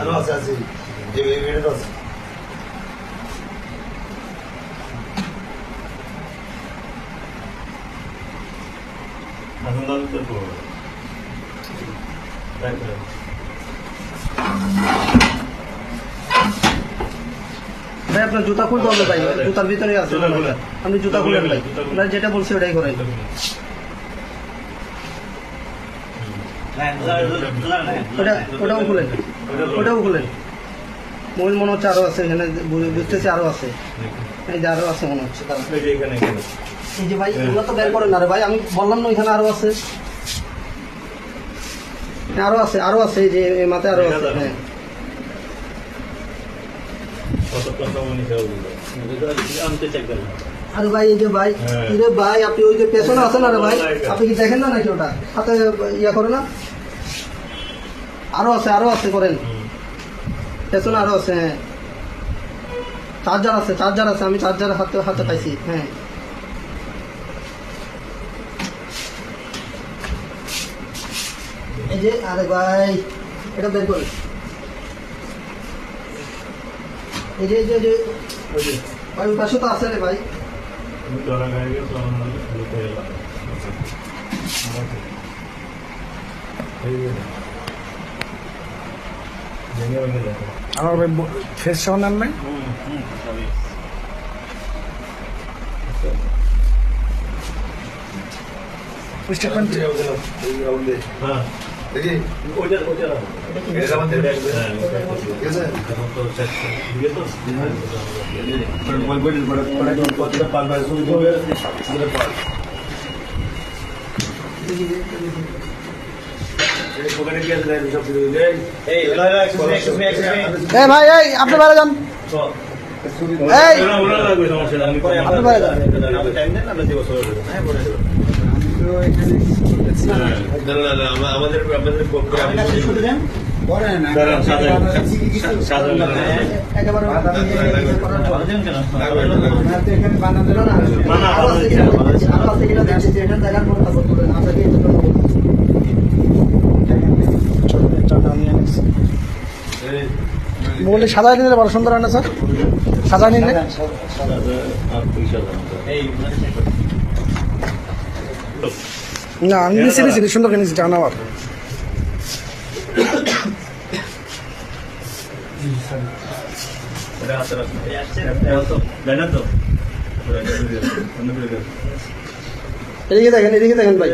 আরও আছে আছে এটা তো আছে ভাই আপনার জুতা খুলতে হবে ভাই। জুতার ভিতরে আছে। আপনি জুতা ভাই আপনার যেটা বলছি ওটাই করেন। ওটা ওটাও খুলেন ওটাও খুলেন মোবাইল মনে হচ্ছে আরও আছে এখানে বুঝতেছি আরও আছে। এই যে আরও আছে মনে হচ্ছে এই যে ভাই এগুলো তো বের করেন না ভাই আমি বললাম না এখানে আরও আছে। হ্যাঁ, আরও আছে আরও আছে এই যে মাথায় আরও আছে হ্যাঁ। কত কথা মনে আমি তো চেক করলাম আরে ভাই এই যে ভাই হ্যাঁ। যে ভাই আপনি ওই যে পেছনে আছেন না রে ভাই? আপনি কি দেখেন না নাকি ওটা? হাতে ইয়া করে না? আরও আছে আরও আছে করেন। পেছনে আরও আছে হ্যাঁ। চার্জার আছে চার্জার আছে আমি চার্জার হাতে হাতে পাইছি হ্যাঁ। এই যে আরে ভাই এটা বের করে এই যে এই যে- ওই পাশে তো আছে রে ভাই। আমি ধরা গায়ে গেছে আমার লুকে এলাম আমার ফেস সহ সবই স্টেটমেন্ট হ্যাঁ দেখি। ওইটা ওইটা এটা আমাদের হ্যাঁ ঠিক আছে এখন তো শেষ দিকে তো বল বল বল বল কতটা পার পার শুরু হবে সেটা ভাই এই আপনি বাইরে যান। আপনি বাইরে যান বলে আমাদের আমাদের সাজাই নিলে বড় সুন্দর হয় না স্যার সাজাই নিলে এই না, আমি নিচে নিচে, সুন্দর করে নিচে টাকা নেওয়ার এটা হাতে রাখো এই আসছে তো জানা তো পুরো অন্য করে দাও এদিকে দেখেন এদিকে দেখেন ভাই।